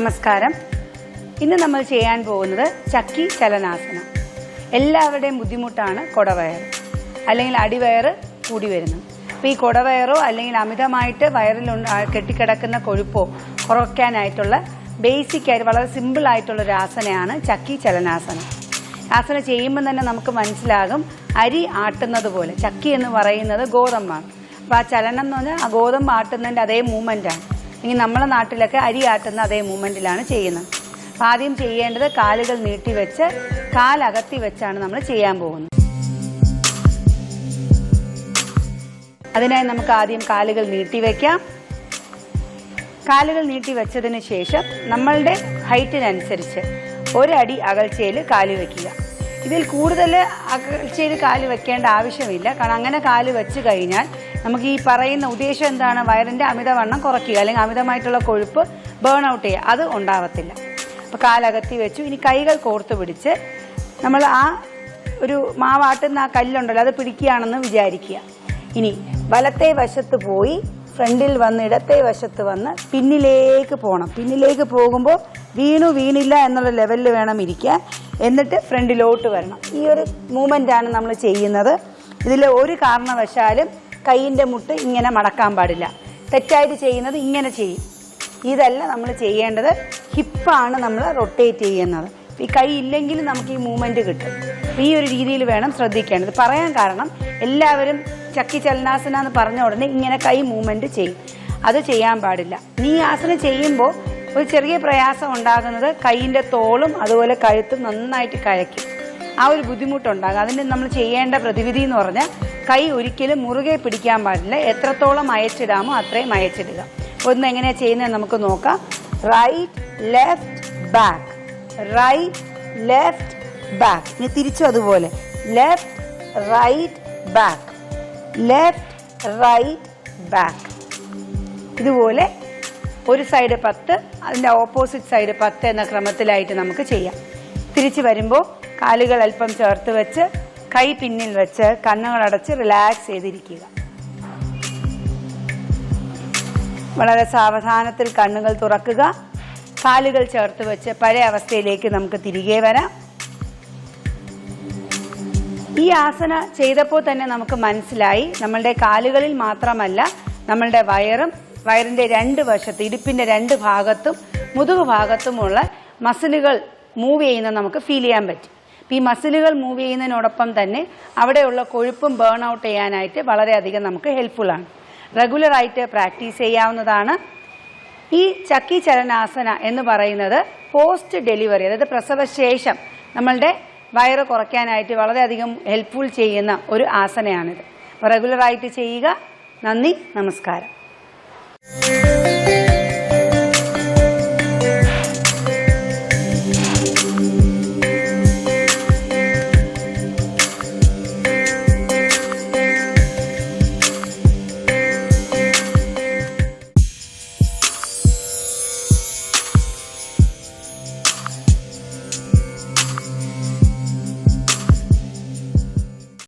നമസ്കാരം. ഇന്ന് നമ്മൾ ചെയ്യാൻ പോകുന്നത് ചക്കി ചലനാസനം. എല്ലാവരുടെയും ബുദ്ധിമുട്ടാണ് കൊടവയർ അല്ലെങ്കിൽ അടിവയറ് കൂടി വരുന്നത്. അപ്പോൾ ഈ കൊടവയറോ അല്ലെങ്കിൽ അമിതമായിട്ട് വയറിൽ കെട്ടിക്കിടക്കുന്ന കൊഴുപ്പോ കുറയ്ക്കാനായിട്ടുള്ള ബേസിക് ആയിട്ട് വളരെ സിമ്പിൾ ആയിട്ടുള്ള ഒരു ആസനയാണ് ചക്കി ചലനാസനം. ആസനം ചെയ്യുമ്പോൾ തന്നെ നമുക്ക് മനസ്സിലാകും അരി ആട്ടുന്നത് പോലെ. ചക്കി എന്ന് പറയുന്നത് ഗോതമ്പാണ്. അപ്പോൾ ആ ചലനം എന്ന് പറഞ്ഞാൽ ആ ഗോതമ്പ് ആട്ടുന്നതിന്റെ അതേ മൂവ്മെന്റാണ് ഇനി നമ്മളെ നാട്ടിലൊക്കെ അരി ആട്ടുന്ന അതേ മൂവ്മെന്റിലാണ് ചെയ്യുന്നത്. അപ്പം ആദ്യം ചെയ്യേണ്ടത് കാലുകൾ നീട്ടി വെച്ച് കാലകത്തി വെച്ചാണ് നമ്മൾ ചെയ്യാൻ പോകുന്നത്. അതിനായി നമുക്ക് ആദ്യം കാലുകൾ നീട്ടി വയ്ക്കാം കാലുകൾ നീട്ടി വെച്ചതിന് ശേഷം നമ്മളുടെ ഹൈറ്റിനനുസരിച്ച് ഒരടി അകൽച്ചയിൽ കാൽ വെക്കുക. ഇതിൽ കൂടുതൽ അകൽച്ചയിൽ കാൽ വെക്കേണ്ട ആവശ്യമില്ല. കാരണം അങ്ങനെ കാൽ വെച്ച് കഴിഞ്ഞാൽ നമുക്ക് ഈ പറയുന്ന ഉദ്ദേശം എന്താണ്? വയറിന്റെ അമിതവണ്ണം കുറയ്ക്കുക അല്ലെങ്കിൽ അമിതമായിട്ടുള്ള കൊഴുപ്പ് ബേൺ ഔട്ട് ചെയ്യുക. അത് ഉണ്ടാവത്തില്ല. അപ്പോൾ കാലകത്തി വെച്ചു. ഇനി കൈകൾ കോർത്ത് പിടിച്ച് നമ്മൾ ആ ഒരു മാവാട്ടുന്ന ആ കല്ലുണ്ടല്ലോ അത് പിടിക്കുകയാണെന്ന് വിചാരിക്കുക. ഇനി വലത്തെ വശത്ത് പോയി ഫ്രണ്ടിൽ വന്ന് ഇടത്തെ വശത്ത് വന്ന് പിന്നിലേക്ക് പോകണം പിന്നിലേക്ക് പോകുമ്പോൾ വീണു വീണില്ല എന്നുള്ള ലെവലിൽ വേണം ഇരിക്കാൻ. എന്നിട്ട് ഫ്രണ്ടിലോട്ട് വരണം. ഈ ഒരു മൂവ്മെന്റ് ആണ് നമ്മൾ ചെയ്യുന്നത്. ഇതിൽ ഒരു കാരണവശാലും കൈയിന്റെ മുട്ട് ഇങ്ങനെ മടക്കാൻ പാടില്ല. തെറ്റായിട്ട് ചെയ്യുന്നത് ഇങ്ങനെ ചെയ്യും. ഇതല്ല നമ്മൾ ചെയ്യേണ്ടത്. ഹിപ്പാണ് നമ്മൾ റൊട്ടേറ്റ് ചെയ്യുന്നത്. ഈ കൈ ഇല്ലെങ്കിൽ നമുക്ക് ഈ മൂവ്മെന്റ് കിട്ടും. ഈ ഒരു രീതിയിൽ വേണം ശ്രദ്ധിക്കേണ്ടത്. പറയാൻ കാരണം എല്ലാവരും ചക്കി ചലനാസന എന്ന് പറഞ്ഞ ഉടനെ ഇങ്ങനെ കൈ മൂവ്മെന്റ് ചെയ്യും. അത് ചെയ്യാൻ പാടില്ല. നീ ആസനം ചെയ്യുമ്പോൾ ഒരു ചെറിയ പ്രയാസം ഉണ്ടാകുന്നത് കൈയിന്റെ തോളും അതുപോലെ കഴുത്തും നന്നായിട്ട് കഴക്കും ആ ഒരു ബുദ്ധിമുട്ടുണ്ടാകും. അതിന് നമ്മൾ ചെയ്യേണ്ട പ്രതിവിധി എന്ന് പറഞ്ഞാൽ കൈ ഒരിക്കലും മുറുകെ പിടിക്കാൻ പാടില്ല. എത്രത്തോളം അയച്ചിടാമോ അത്രയും അയച്ചിടുക. ഒന്ന് എങ്ങനെയാ ചെയ്യുന്നത് നമുക്ക് നോക്കാം. Right left back right left back ഇനി തിരിച്ചു അതുപോലെ. Left right back left right back ഇതുപോലെ ഒരു സൈഡ് പത്ത് അതിന്റെ ഓപ്പോസിറ്റ് സൈഡ് പത്ത് എന്ന ക്രമത്തിലായിട്ട് നമുക്ക് ചെയ്യാം. തിരിച്ചു വരുമ്പോൾ കാലുകൾ അല്പം ചേർത്ത് വെച്ച് കൈ പിന്നിൽ വെച്ച് കണ്ണുകളടച്ച് റിലാക്സ് ചെയ്തിരിക്കുക. വളരെ സാവധാനത്തിൽ കണ്ണുകൾ തുറക്കുക. കാലുകൾ ചേർത്ത് വെച്ച് പഴയ അവസ്ഥയിലേക്ക് നമുക്ക് തിരികെ വരാം. ഈ ആസന ചെയ്തപ്പോൾ തന്നെ നമുക്ക് മനസ്സിലായി. നമ്മളുടെ കാലുകളിൽ മാത്രമല്ല നമ്മളുടെ വയറും വയറിന്റെ രണ്ട് വശത്ത് ഇടുപ്പിന്റെ രണ്ട് ഭാഗത്തും മുതുകു ഭാഗത്തുമുള്ള മസിലുകൾ മൂവ് ചെയ്യുന്നത് നമുക്ക് ഫീൽ ചെയ്യാൻ പറ്റും. അപ്പൊ ഈ മസിലുകൾ മൂവ് ചെയ്യുന്നതിനോടൊപ്പം തന്നെ അവിടെയുള്ള കൊഴുപ്പും ബേൺ ഔട്ട് ചെയ്യാനായിട്ട് വളരെയധികം നമുക്ക് ഹെൽപ്ഫുള്ളാണ് റെഗുലറായിട്ട് പ്രാക്ടീസ് ചെയ്യാവുന്നതാണ്. ഈ ചക്കി ചലനാസന എന്ന് പറയുന്നത് പോസ്റ്റ് ഡെലിവറി അതായത് പ്രസവശേഷം നമ്മളുടെ വയറ് കുറയ്ക്കാനായിട്ട് വളരെയധികം ഹെൽപ്ഫുൾ ചെയ്യുന്ന ഒരു ആസനയാണിത്. അപ്പോൾ റെഗുലറായിട്ട് ചെയ്യുക. നന്ദി നമസ്കാരം.